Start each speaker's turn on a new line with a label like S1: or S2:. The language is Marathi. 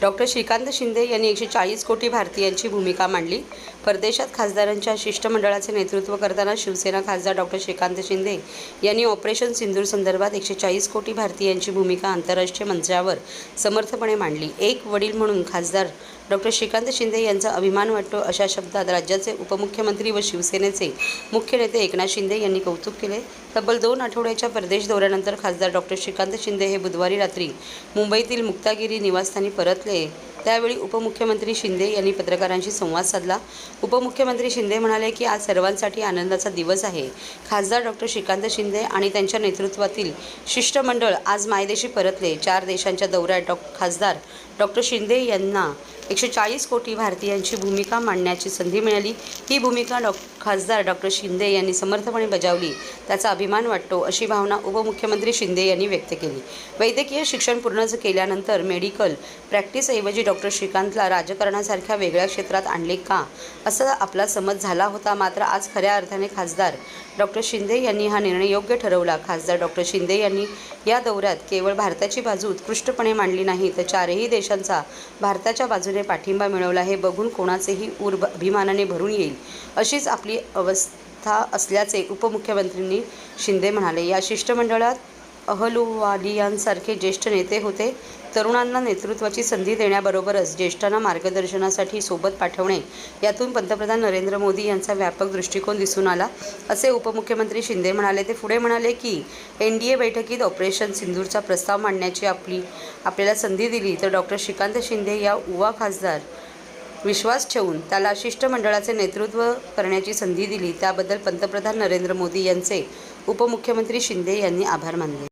S1: डॉक्टर श्रीकांत शिंदे यांनी एकशे चाळीस कोटी भारतीयांची भूमिका मांडली. परदेशात खासदारांच्या शिष्टमंडळाचे नेतृत्व करताना शिवसेना खासदार डॉक्टर श्रीकांत शिंदे यांनी ऑपरेशन सिंदूर संदर्भात एकशे चाळीस कोटी भारतीयांची भूमिका आंतरराष्ट्रीय मंचावर समर्थपणे मांडली. एक वडील म्हणून खासदार डॉक्टर श्रीकांत शिंदे यांचा अभिमान वाटतो अशा शब्दात राज्याचे उपमुख्यमंत्री व शिवसेनेचे मुख्य नेते एकनाथ शिंदे यांनी कौतुक केले. तब्बल दोन आठवड्याच्या परदेश दौऱ्यानंतर खासदार डॉक्टर श्रीकांत शिंदे हे बुधवारी रात्री मुंबईतील मुक्तागिरी निवासस्थानी परतले. त्यावेळी उपमुख्यमंत्री शिंदे यांनी पत्रकारांशी संवाद साधला. उपमुख्यमंत्री शिंदे म्हणाले की आज सर्वांसाठी आनंदाचा दिवस आहे. खासदार डॉक्टर श्रीकांत शिंदे आणि त्यांच्या नेतृत्वातील शिष्टमंडळ आज मायदेशी परतले. चार देशांच्या दौऱ्यात डॉ खासदार डॉक्टर शिंदे यांना एकशे चाळीस कोटी भारतीयांची भूमिका मांडण्याची संधी मिळाली. ही भूमिका डॉ खासदार डॉक्टर शिंदे यांनी समर्थपणे बजावली. त्याचा अभिमान वाटतो अशी भावना उपमुख्यमंत्री शिंदे यांनी व्यक्त केली. वैद्यकीय शिक्षण पूर्ण केल्यानंतर मेडिकल प्रॅक्टिसऐवजी डॉक्टर श्रीकांतला राजकारणासारख्या वेगळ्या क्षेत्रात आणले का? असा आपला समज झाला होता मात्र आज खऱ्या अर्थाने खासदार डॉक्टर शिंदे यांनी हा निर्णय योग्य ठरवला. खासदार डॉक्टर शिंदे यांनी या दौऱ्यात केवळ भारताची बाजू उत्कृष्टपणे मांडली नाही तर चारही देशांचा भारताच्या बाजूने पाठिंबा मिळवला हे बघून कोणाचेही ऊर अभिमानाने भरून येईल अशीच आपली अवस्था असल्याचे उपमुख्यमंत्र्यांनी शिंदे म्हणाले. या शिष्टमंडळात अहलुवालियांसारखे ज्येष्ठ नेते होते. तरुणांना नेतृत्वाची संधी देण्याबरोबरच ज्येष्ठांना मार्गदर्शनासाठी सोबत पाठवणे यातून पंतप्रधान नरेंद्र मोदी यांचा व्यापक दृष्टिकोन दिसून आला. असे उपमुख्यमंत्री शिंदे म्हणाले ते पुढे म्हणाले की एन डी ए बैठकीत ऑपरेशन सिंदूरचा प्रस्ताव मांडण्याची आपली आपल्याला संधी दिली तर डॉक्टर श्रीकांत शिंदे या युवा खासदार विश्वास ठेवून त्याला शिष्टमंडळाचे नेतृत्व करण्याची संधी दिली. त्याबद्दल पंतप्रधान नरेंद्र मोदी यांचे उपमुख्यमंत्री शिंदे यांनी आभार मानले.